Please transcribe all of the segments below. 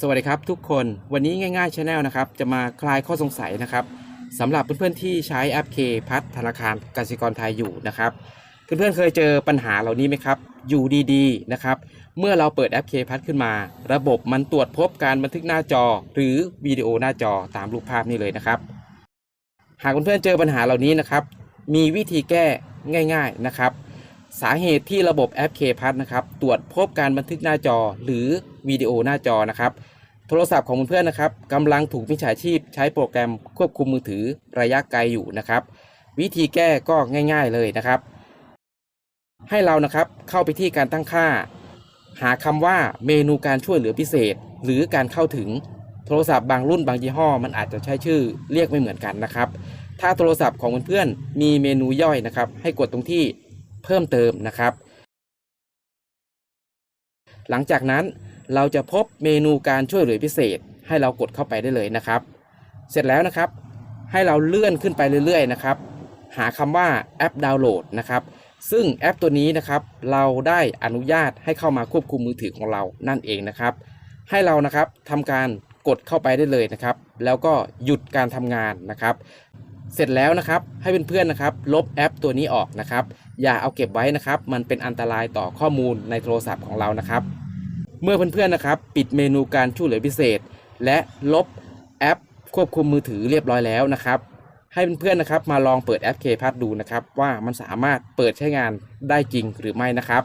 สวัสดีครับทุกคนวันนี้ง่ายๆชาแนลนะครับจะมาคลายข้อสงสัยนะครับสำหรับเพื่อนๆที่ใช้แอป K พัฒธนาคารกสิกรไทยอยู่นะครับ เพื่อนๆเคยเจอปัญหาเหล่านี้ไหมครับ อยู่ดีๆนะครับเมื่อเราเปิดแอป K พัฒขึ้นมา ระบบมันตรวจพบการบันทึกหน้าจอ หรือวิดีโอหน้าจอตามรูปภาพนี้เลยนะครับ หากเพื่อนๆเจอปัญหาเหล่านี้นะครับ มีวิธีแก้ง่าย ๆนะครับ สาเหตุที่ระบบแอป K พัทนะครับตรวจพบการบันทึกหน้าจอหรือวิดีโอหน้าจอนะครับ โทรศัพท์ของเพื่อนๆนะครับกำลังถูกมิจฉาชีพใช้โปรแกรมควบคุมมือถือระยะไกลอยู่นะครับ วิธีแก้ก็ง่ายๆเลยนะครับ ให้เรานะครับเข้าไปที่การตั้งค่า หาคำว่าเมนูการช่วยเหลือพิเศษ หรือการเข้าถึงโทรศัพท์บางรุ่นบางยี่ห้อ มันอาจจะใช้ชื่อเรียกไม่เหมือนกันนะครับ ถ้าโทรศัพท์ของเพื่อนๆมีเมนูย่อยนะครับ ให้กดตรงที่ เพิ่มเติมนะครับ หลังจากนั้นเราจะพบเมนูการช่วยเหลือพิเศษ ให้เรากดเข้าไปได้เลยนะครับ เสร็จแล้วนะครับ ให้เราเลื่อนขึ้นไปเรื่อยๆนะครับ หาคำว่าแอปดาวน์โหลดนะครับ ซึ่งแอปตัวนี้นะครับ เราได้อนุญาตให้เข้ามาควบคุมมือถือของเรานั่นเองนะครับ ให้เรานะครับทำการกดเข้าไปได้เลยนะครับ แล้วก็หยุดการทำงานนะครับ เสร็จแล้วนะครับให้เพื่อนๆนะครับ ลบแอปตัวนี้ออกนะครับ อย่าเอาเก็บไว้นะครับ มันเป็นอันตรายต่อข้อมูลในโทรศัพท์ของเรานะครับ เมื่อเพื่อนๆนะครับ ปิดเมนูการช่วยเหลือพิเศษ และลบแอป ควบคุมมือถือเรียบร้อยแล้วนะครับ ให้เพื่อนๆนะครับ มาลองเปิดแอป K พัดูนะครับ ว่ามันสามารถเปิดใช้งานได้จริงหรือไม่นะครับ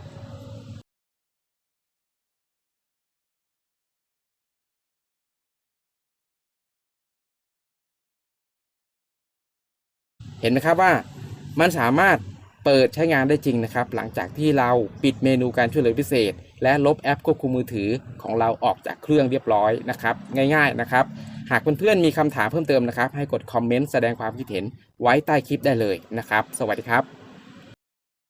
เห็นไหมครับว่ามันสามารถเปิดใช้งานได้จริงนะครับ หลังจากที่เราปิดเมนูการช่วยเหลือพิเศษ และลบแอปควบคุมมือถือของเราออกจากเครื่องเรียบร้อยนะครับ ง่ายๆนะครับ หากเพื่อนๆมีคำถามเพิ่มเติมนะครับ ให้กดคอมเมนต์แสดงความคิดเห็นไว้ใต้คลิปได้เลยนะครับ สวัสดีครับ